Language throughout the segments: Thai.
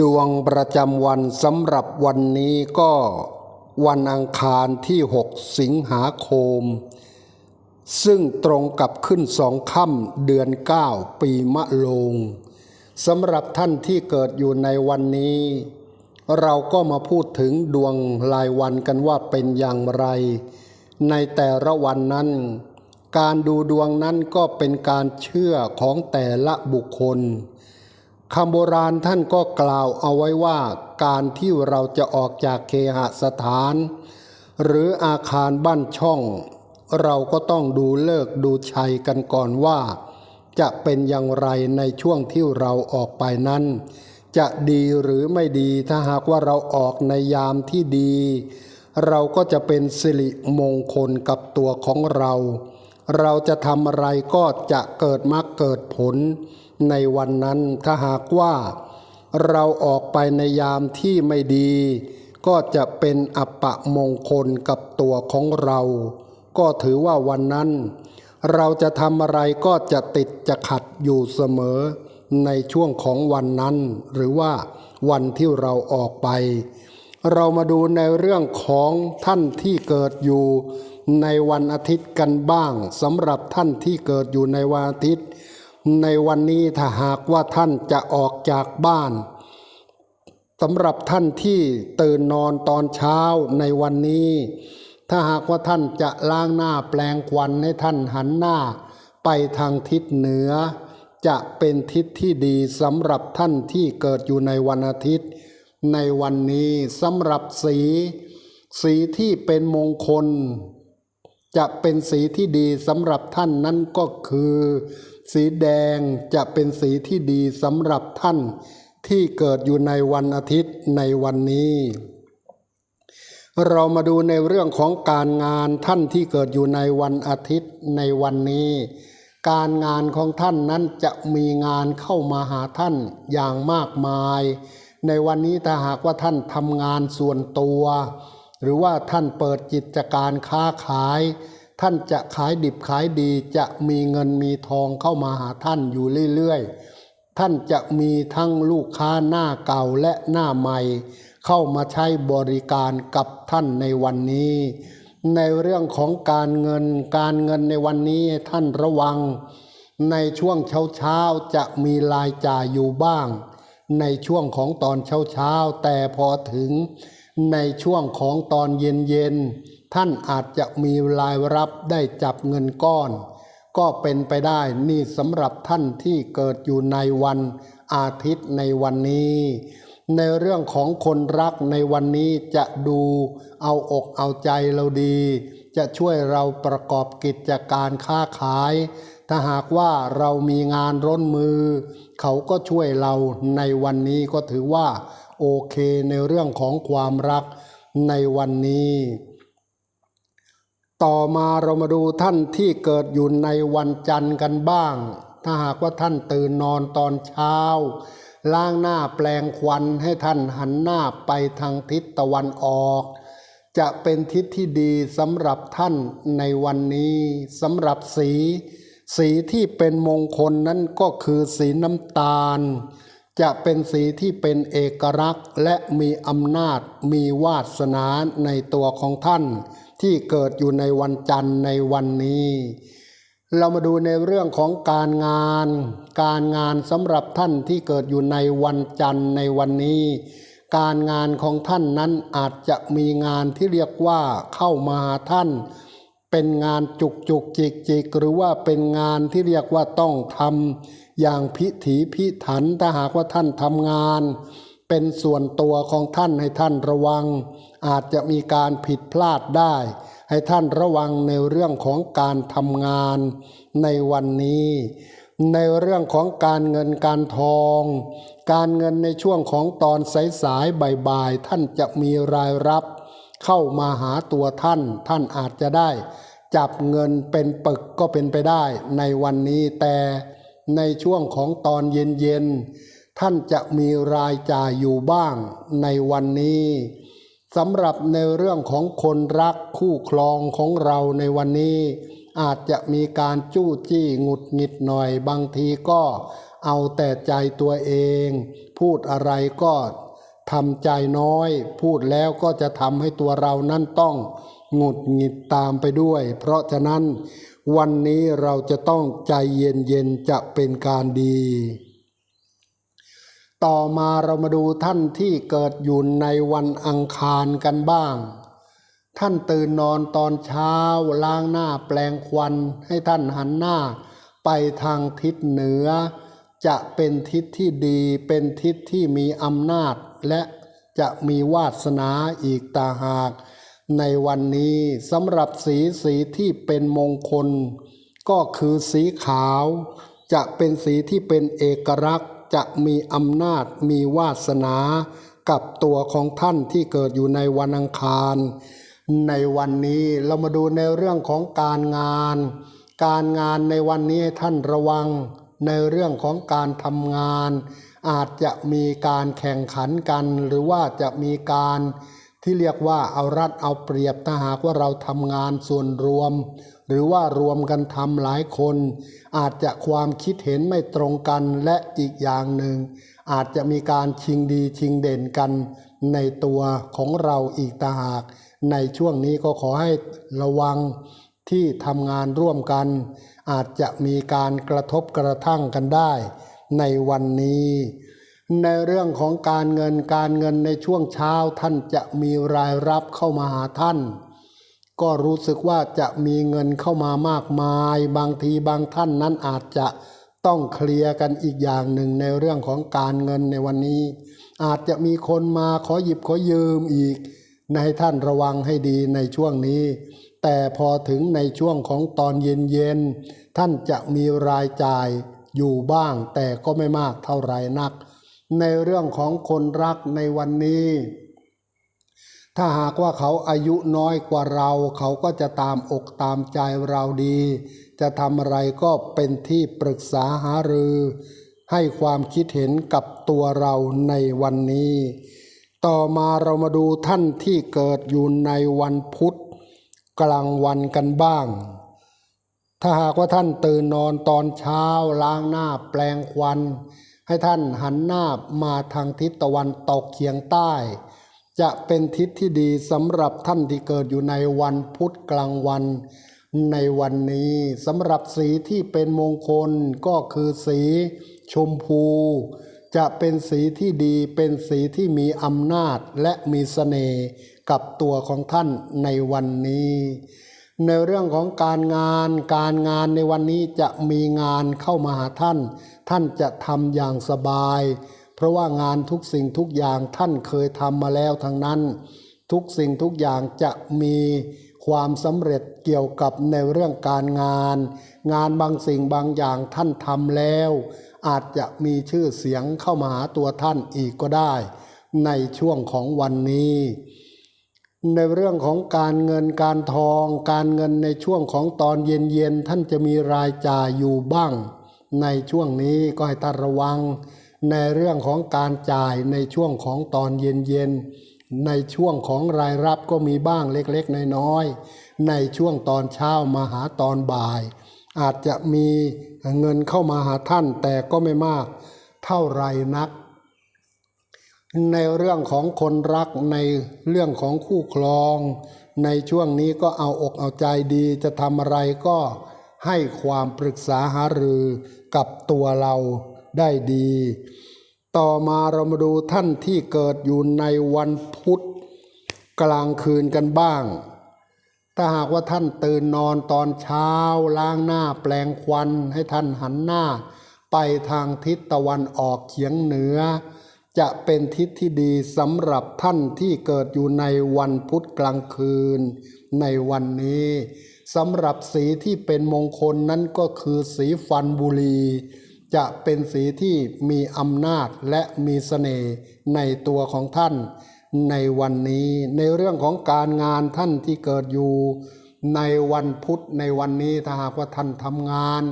ดวงประจำวันสำหรับวันนี้ก็วันอังคารที่ 6 สิงหาคม ซึ่งตรงกับขึ้นสองค่ำเดือน 9 ปีมะโรงสำหรับท่านที่เกิดอยู่ในวันนี้ เราก็มาพูดถึงดวงรายวันกันว่าเป็นอย่างไร ในแต่ละวันนั้น การดูดวงนั้นก็เป็นการเชื่อของแต่ละบุคคล คำโบราณท่านก็กล่าวเอาไว้ว่าการที่เราจะออกจากเคหสถาน หรืออาคารบ้านช่อง เราก็ต้องดูเลิกดูชัยกันก่อนว่า จะเป็นอย่างไรในช่วงที่เราออกไปนั้น จะดีหรือไม่ดีถ้าหากว่าเราออกในยามที่ดี เราก็จะเป็นสิริมงคลกับตัวของเรา เราจะทำอะไรก็จะเกิดมรรคเกิดผล ในวันนั้นถ้าหากว่าเราออกไปในยามที่ไม่ดี ก็จะเป็นอัปะมงคลกับตัวของเรา ก็ถือว่าวันนั้น เราจะทำอะไรก็จะติดจะขัดอยู่เสมอ ในช่วงของวันนั้น หรือว่าวันที่เราออกไป เรามาดูในเรื่องของท่านที่เกิดอยู่ ในวันอาทิตย์กันบ้างสำหรับท่านที่เกิดอยู่ในวันอาทิตย์ ในวันนี้ถ้าหากว่าท่านจะออกจากบ้านสำหรับท่านที่ตื่นนอนตอนเช้าในวันนี้ ถ้าหากว่าท่านจะล้างหน้าแปลงควันให้ท่านหันหน้า ไปทางทิศเหนือ จะเป็นทิศที่ดีสำหรับท่านที่เกิดอยู่ในวันอาทิตย์ ในวันนี้สำหรับสี สีที่เป็นมงคล จะเป็นสีที่ดีสำหรับท่านนั้นก็คือ สีแดงจะเป็นสีที่ดีสำหรับท่านที่เกิดอยู่ในวันอาทิตย์ในวันนี้ เรามาดูในเรื่องของการงานท่านที่เกิดอยู่ในวันอาทิตย์ในวันนี้ การงานของท่านนั้นจะมีงานเข้ามาหาท่านอย่างมากมาย ในวันนี้ถ้าหากว่าท่านทำงานส่วนตัว หรือว่าท่านเปิดกิจการค้าขาย ท่านจะขายดิบขายดีจะมีเงินมีทองเข้ามาหาท่านอยู่เรื่อยๆ ท่านจะมีทั้งลูกค้าหน้าเก่าและหน้าใหม่ เข้ามาใช้บริการกับท่านในวันนี้ ในเรื่องของการเงินการเงินในวันนี้ท่านระวัง ในช่วงเช้าๆจะมีรายจ่ายอยู่บ้าง ในช่วงของตอนเช้าๆแต่พอถึงในช่วงของตอนเย็นๆ ท่านอาจจะมีรายรับได้จับเงินก้อน ก็เป็นไปได้นี่สำหรับท่านที่เกิดอยู่ในวันอาทิตย์ในวันนี้ ในเรื่องของคนรักในวันนี้จะดูเอาอกเอาใจเราดี จะช่วยเราประกอบกิจการค้าขาย ถ้าหากว่าเรามีงานร้นมือ เขาก็ช่วยเราในวันนี้ก็ถือว่า โอเคในเรื่องของความรักในวันนี้ ต่อมาเรามาดูท่านที่เกิดอยู่ในวันจันทร์กันบ้าง ถ้าหากว่าท่านตื่นนอนตอนเช้า ล้างหน้าแปลงควันให้ท่านหันหน้าไปทางทิศตะวันออก จะเป็นทิศที่ดีสำหรับท่านในวันนี้สำหรับสี สีที่เป็นมงคลนั้นก็คือสีน้ำตาล จะเป็นสีที่เป็นเอกลักษณ์และมีอำนาจมีวาสนาในตัวของท่าน ที่เกิดอยู่ในวันจันทร์ในวันนี้ เรามาดูในเรื่องของการงาน การงานสำหรับท่านที่เกิดอยู่ในวันจันทร์ในวันนี้ การงานของท่านนั้นอาจจะมีงานที่เรียกว่าเข้ามาท่าน เป็นงานจุกจุกจิกจิกหรือว่าเป็นงานที่เรียกว่าต้องทำ อย่างพิถีพิถันถ้าหากว่าท่านทำงาน เป็นส่วนตัวของท่านให้ท่านระวัง อาจจะมีการผิดพลาดได้ ให้ท่านระวังในเรื่องของการทำงานในวันนี้ ในเรื่องของการเงินการทอง การเงินในช่วงของตอนสายๆบ่ายๆท่านจะมีรายรับเข้ามาหาตัวท่าน ท่านอาจจะได้ จับเงินเป็นปึกก็เป็นไปได้ในวันนี้แต่ ในช่วงของตอนเย็นๆ ท่านจะมีรายจ่ายอยู่บ้างในวันนี้สำหรับในเรื่องของคนรักคู่ครองของเราในวันนี้ อาจจะมีการจู้จี้หงุดหงิดหน่อยบางทีก็เอาแต่ใจตัวเอง พูดอะไรก็ทำใจน้อย พูดแล้วก็จะทำให้ตัวเรานั้นต้องหงุดหงิดตามไปด้วย เพราะฉะนั้น วันนี้เราจะต้องใจเย็นๆจะเป็นการดี ต่อมาเรามาดูท่านที่เกิดอยู่ในวันอังคารกันบ้าง ท่านตื่นนอนตอนเช้าล้างหน้าแปลงควันให้ท่านหันหน้า ไปทางทิศเหนือ จะเป็นทิศที่ดีเป็นทิศที่มีอำนาจและจะมีวาสนาอีกตาหาก ในวันนี้สำหรับสีสีที่เป็นมงคล ก็คือสีขาว จะเป็นสีที่เป็นเอกลักษณ์ จะมีอำนาจมีวาสนา กับตัวของท่านที่เกิดอยู่ในวันอังคาร ในวันนี้เรามาดูในเรื่องของการงาน การงานในวันนี้ให้ท่านระวัง ในเรื่องของการทำงาน อาจจะมีการแข่งขันกันหรือว่าจะมีการ ที่เรียกว่าเอารัดเอาเปรียบถ้าหากว่าเราทำงานส่วนรวม หรือว่ารวมกันทำหลายคน อาจจะความคิดเห็นไม่ตรงกันและอีกอย่างหนึ่ง อาจจะมีการชิงดีชิงเด่นกันในตัวของเราอีกต่างหาก ในช่วงนี้ก็ขอให้ระวังที่ทำงานร่วมกัน อาจจะมีการกระทบกระทั่งกันได้ ในวันนี้ ในเรื่องของการเงินการเงินในช่วงเช้าท่านจะมีรายรับเข้ามาหาท่าน ก็รู้สึกว่าจะมีเงินเข้ามามากมาย บางทีบางท่านนั้นอาจจะต้องเคลียร์กันอีกอย่างหนึ่งในเรื่องของการเงินในวันนี้ อาจจะมีคนมาขอหยิบขอยืมอีกในท่านระวังให้ดีในช่วงนี้ แต่พอถึงในช่วงของตอนเย็นๆท่านจะมีรายจ่ายอยู่บ้าง แต่ก็ไม่มากเท่าไรนัก ในเรื่องของคนรักในวันนี้ ถ้าหากว่าเขาอายุน้อยกว่าเรา เขาก็จะตามอกตามใจเราดี จะทำอะไรก็เป็นที่ปรึกษาหารือ ให้ความคิดเห็นกับตัวเราในวันนี้ ต่อมาเรามาดูท่านที่เกิดอยู่ในวันพุธกลางวันกันบ้าง ถ้าหากว่าท่านตื่นนอนตอนเช้าล้างหน้าแปลงควัน ให้ท่านหันหน้ามาทางทิศตะวันตกเฉียงใต้ จะเป็นทิศที่ดีสำหรับท่านที่เกิดอยู่ในวันพุธกลางวัน ในวันนี้สำหรับสีที่เป็นมงคลก็คือสีชมพู จะเป็นสีที่ดีเป็นสีที่มีอำนาจและมีเสน่ห์กับตัวของท่านในวันนี้ ในเรื่องของการงาน การงานในวันนี้จะมีงานเข้ามาหาท่าน ท่านจะทำอย่างสบาย เพราะว่างานทุกสิ่งทุกอย่างท่านเคยทำมาแล้วทั้งนั้น ทุกสิ่งทุกอย่างจะมีความสำเร็จเกี่ยวกับในเรื่องการงาน งานบางสิ่งบางอย่างท่านทำแล้ว อาจจะมีชื่อเสียงเข้ามาหาตัวท่านอีกก็ได้ ในช่วงของวันนี้ ในเรื่องของการเงินการทอง การเงินในช่วงของตอนเย็นๆท่านจะมีรายจ่ายอยู่บ้าง ในช่วงนี้ก็ให้ท่านระวัง ในเรื่องของการจ่ายในช่วงของตอนเย็นๆในช่วงของรายรับก็มีบ้างเล็กๆน้อยๆในช่วงตอนเช้ามาหาตอนบ่าย อาจจะมีเงินเข้ามาหาท่านแต่ก็ไม่มาก เท่าไรนัก ในเรื่องของคนรักในเรื่องของคู่ครอง ในช่วงนี้ก็เอาอกเอาใจดีจะทำอะไรก็ให้ความปรึกษาหารือกับตัวเราได้ดี ต่อมาเรามาดูท่านที่เกิดอยู่ในวันพุธกลางคืนกันบ้าง ถ้าหากว่าท่านตื่นนอนตอนเช้าล้างหน้าแปลงควันให้ท่านหันหน้า ไปทางทิศตะวันออกเฉียงเหนือ จะเป็นทิศที่ดีสำหรับท่านที่เกิดอยู่ในวันพุธกลางคืน ในวันนี้สำหรับสีที่เป็นมงคลนั้นก็คือสีฟันบุรี จะเป็นสีที่มีอำนาจและมีเสน่ห์ในตัวของท่าน ในวันนี้ในเรื่องของการงานท่านที่เกิดอยู่ ในวันพุธในวันนี้ถ้าหากว่าท่านทำงาน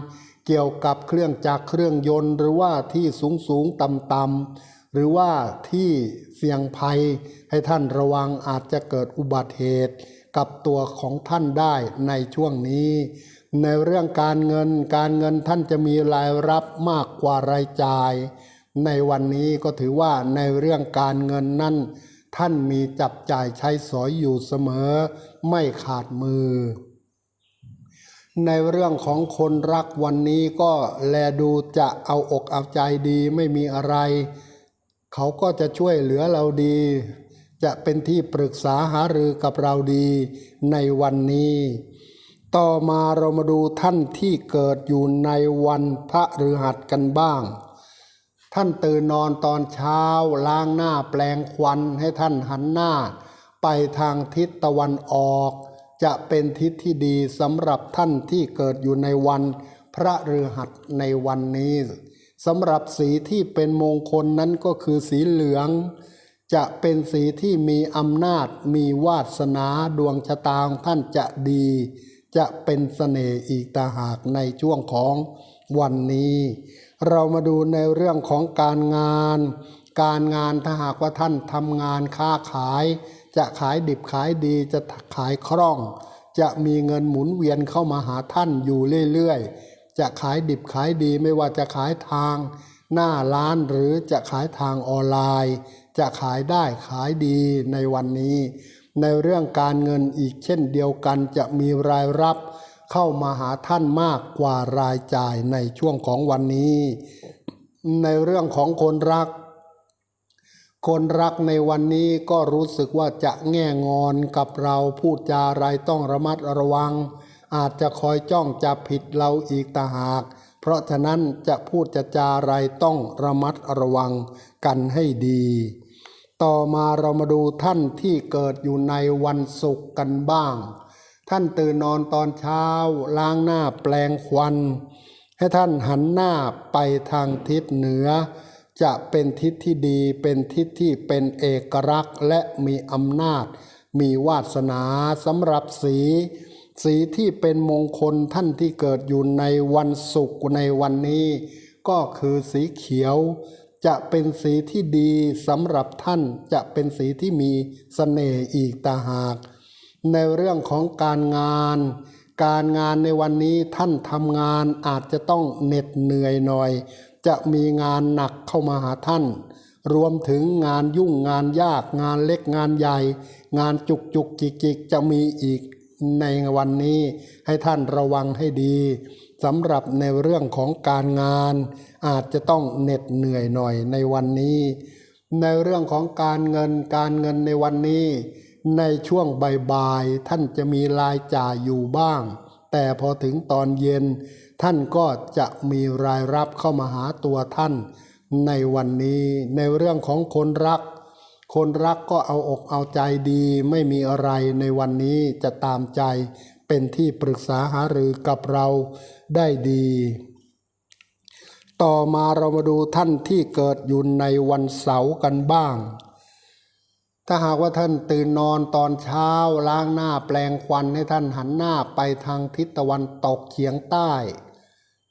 เกี่ยวกับเครื่องจักรเครื่องยนต์หรือว่าที่สูงสูงต่ำต่ำๆ หรือว่าที่เสี่ยงภัยให้ท่านระวังอาจจะเกิดอุบัติเหตุกับตัวของท่านได้ในช่วงนี้ ในเรื่องการเงินการเงินท่านจะมีรายรับมากกว่ารายจ่าย ในวันนี้ก็ถือว่าในเรื่องการเงินนั้น ท่านมีจับจ่ายใช้สอยอยู่เสมอ ไม่ขาดมือ ในเรื่องของคนรักวันนี้ก็แลดูจะเอาอกเอาใจดีไม่มีอะไร เขาก็จะช่วยเหลือเราดี จะเป็นที่ปรึกษาหารือกับเราดีในวันนี้ ต่อมาเรามาดูท่านที่เกิดอยู่ในวันพระฤหัสกันบ้าง ท่านตื่นนอนตอนเช้าล้างหน้าแปลงควันให้ท่านหันหน้า ไปทางทิศตะวันออก จะเป็นทิศที่ดีสำหรับท่านที่เกิดอยู่ในวันพระฤหัสในวันนี้ สำหรับสีที่เป็นมงคลนั้นก็คือสีเหลือง จะเป็นสีที่มีอำนาจมีวาสนาดวงชะตาของท่านจะดี จะเป็นเสน่ห์อีกตาหากในช่วงของวันนี้ เรามาดูในเรื่องของการงาน การงานถ้าหากว่าท่านทำงานค้าขาย จะขายดิบขายดีจะขายคล่อง จะมีเงินหมุนเวียนเข้ามาหาท่านอยู่เรื่อยๆ จะขายดิบขายดีไม่ว่าจะขายทาง หน้าร้านหรือจะขายทางออนไลน์ จะขายได้ขายดีในวันนี้ ในเรื่องการเงินอีกเช่นเดียวกันจะมีรายรับ เข้ามาหาท่านมากกว่ารายจ่ายในช่วงของวันนี้ ในเรื่องของคนรัก คนรักในวันนี้ก็รู้สึกว่าจะแง่งอนกับเราพูดจาอะไรต้องระมัดระวัง อาจจะคอยจ้องจับผิดเราอีกตาหาก เพราะฉะนั้นจะพูดจะจาอะไรต้องระมัดระวังกันให้ดี ต่อมาเรามาดูท่านที่เกิดอยู่ในวันศุกร์กันบ้าง ท่านตื่นนอนตอนเช้า ล้างหน้าแปลงควัน ให้ท่านหันหน้าไปทางทิศเหนือ จะเป็นทิศที่ดีเป็นทิศที่เป็นเอกลักษณ์และมีอำนาจ มีวาสนาสำหรับสี สีที่เป็นมงคลท่านที่เกิดอยู่ในวันศุกร์ในวันนี้ ก็คือสีเขียว จะเป็นสีที่ดีสำหรับท่านจะเป็นสีที่มีเสน่ห์อีกตาหาก ในเรื่องของการงาน การงานในวันนี้ท่านทำงานอาจจะต้องเหน็ดเหนื่อยหน่อย จะมีงานหนักเข้ามาหาท่าน รวมถึงงานยุ่งงานยากงานเล็กงานใหญ่ งานจุกจุกจิกจิกจะมีอีก ในวันนี้ให้ท่านระวังให้ดีสำหรับในเรื่องของการงาน อาจจะต้องเหน็ดเหนื่อยหน่อยในวันนี้ ในเรื่องของการเงินการเงินในวันนี้ ในช่วงบ่ายๆท่านจะมีรายจ่ายอยู่บ้าง แต่พอถึงตอนเย็น ท่านก็จะมีรายรับเข้ามาหาตัวท่าน ในวันนี้ในเรื่องของคนรัก คนรักก็เอาอกเอาใจดีไม่มีอะไรในวันนี้จะตามใจเป็นที่ปรึกษาหารือกับเราได้ดี ต่อมาเรามาดูท่านที่เกิดอยู่ในวันเสาร์กันบ้าง ถ้าหากว่าท่านตื่นนอนตอนเช้าล้างหน้าแปลงควันให้ท่านหันหน้าไปทางทิศตะวันตกเฉียงใต้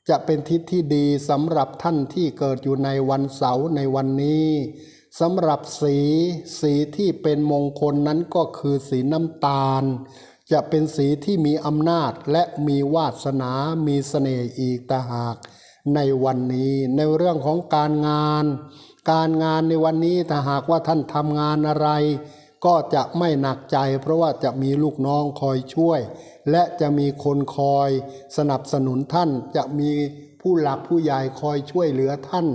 จะเป็นทิศที่ดีสำหรับท่านที่เกิดอยู่ในวันเสาร์ในวันนี้ สำหรับสีสีที่เป็นมงคลนั้นก็คือสีน้ำตาล จะเป็นสีที่มีอำนาจและมีวาสนามีเสน่ห์อีกตาหาก ในวันนี้ในเรื่องของการงาน การงานในวันนี้ถ้าหากว่าท่านทำงานอะไร ก็จะไม่หนักใจเพราะว่าจะมีลูกน้องคอยช่วย และจะมีคนคอยสนับสนุนท่านจะมี ผู้หลักผู้ใหญ่คอยช่วยเหลือท่าน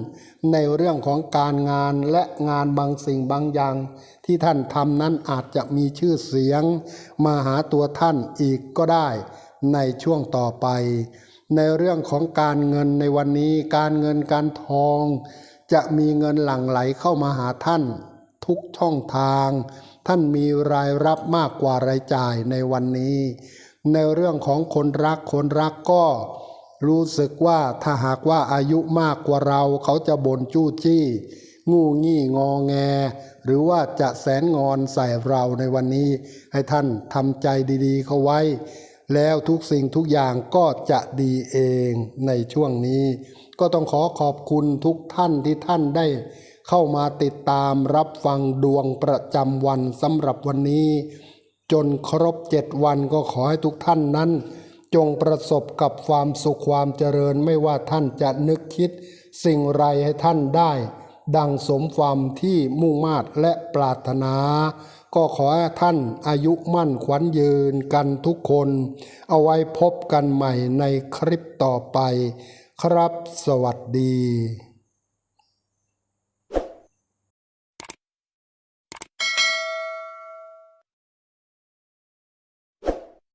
ในเรื่องของการงานและงานบางสิ่งบางอย่าง ที่ท่านทำนั้นอาจจะมีชื่อเสียง มาหาตัวท่านอีกก็ได้ ในช่วงต่อไป ในเรื่องของการเงินในวันนี้การเงินการทอง จะมีเงินหลั่งไหลเข้ามาหาท่าน ทุกช่องทาง ท่านมีรายรับมากกว่ารายจ่ายในวันนี้ ในเรื่องของคนรักคนรักก็ รู้สึกว่าถ้าหากว่าอายุมากกว่าเราเขาจะบ่นจู้จี้ งูงี้งอแง หรือว่าจะแสนงอนใส่เราในวันนี้ ให้ท่านทำใจดีๆ เข้าไว้ แล้วทุกสิ่งทุกอย่างก็จะดีเองในช่วงนี้ ก็ต้องขอขอบคุณทุกท่านที่ท่านได้เข้ามาติดตามรับฟังดวงประจำวันสำหรับวันนี้ จนครบเจ็ดวันก็ขอให้ทุกท่านนั้น จงประสบกับความสุขความเจริญไม่ว่าท่านจะนึกคิด สิ่งไรให้ท่านได้ ดังสมความที่มุ่งมาตและปรารถนา ก็ขอให้ท่านอายุมั่นขวัญยืนกันทุกคน เอาไว้พบกันใหม่ในคลิปต่อไป ครับสวัสดี